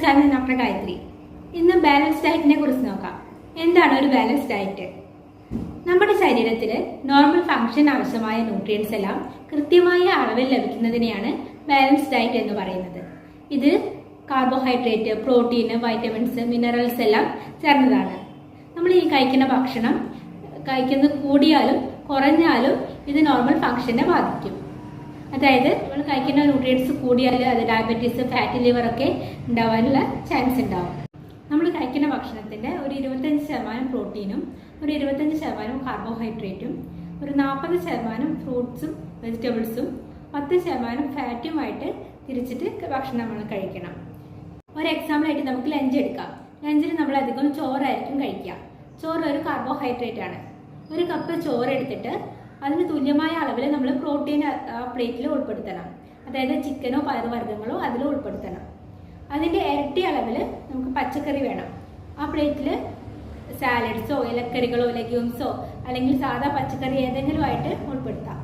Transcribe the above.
നമസ്കാരം ഞാൻ ഡോക്ടർ ഗായത്രി. ഇന്ന് ബാലൻസ് ഡയറ്റിനെ കുറിച്ച് നോക്കാം. എന്താണ് ഒരു ബാലൻസ് ഡയറ്റ് നമ്മുടെ ശരീരത്തിന് നോർമൽ ഫംഗ്ഷൻ ആവശ്യമായ ന്യൂട്രിയൻസ് എല്ലാം കൃത്യമായ അളവിൽ ലഭിക്കുന്നതിനെയാണ് ബാലൻസ് ഡയറ്റ് എന്ന് പറയുന്നത്. ഇത് കാർബോഹൈഡ്രേറ്റ് പ്രോട്ടീൻ വൈറ്റമിൻസ് മിനറൽസ് എല്ലാം ചേർന്നതാണ്. നമ്മൾ ഈ കഴിക്കുന്ന ഭക്ഷണം കഴിക്കുന്നത് കൂടിയാലും കുറഞ്ഞാലും ഇത് നോർമൽ ഫംഗ്ഷനെ ബാധിക്കും. അതായത് നമ്മൾ കഴിക്കുന്ന ന്യൂട്രിയൻസ് കൂടിയാൽ അത് ഡയബറ്റീസ് ഫാറ്റി ലിവർ ഒക്കെ ഉണ്ടാവാനുള്ള ചാൻസ് ഉണ്ടാവും. നമ്മൾ കഴിക്കുന്ന ഭക്ഷണത്തിന്റെ ഒരു ഇരുപത്തഞ്ച് ശതമാനം പ്രോട്ടീനും ഒരു ഇരുപത്തഞ്ച് ശതമാനം കാർബോഹൈഡ്രേറ്റും ഒരു നാൽപ്പത് ശതമാനം ഫ്രൂട്ട്സും വെജിറ്റബിൾസും പത്ത് ശതമാനം ഫാറ്റുമായിട്ട് തിരിച്ചിട്ട് ഭക്ഷണം നമ്മൾ കഴിക്കണം. ഒരു എക്സാമ്പിൾ ആയിട്ട് നമുക്ക് ലഞ്ച് എടുക്കാം. ലഞ്ചിൽ നമ്മൾ അധികം ചോറായിരിക്കും കഴിക്കുക. ചോറ് ഒരു കാർബോഹൈഡ്രേറ്റ് ആണ്. ഒരു കപ്പ് ചോറ് എടുത്തിട്ട് അതിന് തുല്യമായ അളവിൽ നമ്മൾ പ്രോട്ടീൻ പ്ലേറ്റിൽ ഉൾപ്പെടുത്തണം. അതായത് ചിക്കനോ പയറുവർഗങ്ങളോ അതിൽ ഉൾപ്പെടുത്തണം. അതിന്റെ ഇരട്ടി അളവിൽ നമുക്ക് പച്ചക്കറി വേണം. ആ പ്ലേറ്റിൽ സാലഡ്സോ ഇലക്കറികളോ ലെഗ്യൂംസോ അല്ലെങ്കിൽ സാധാ പച്ചക്കറി ഏതെങ്കിലും ആയിട്ട് ഉൾപ്പെടുത്താം.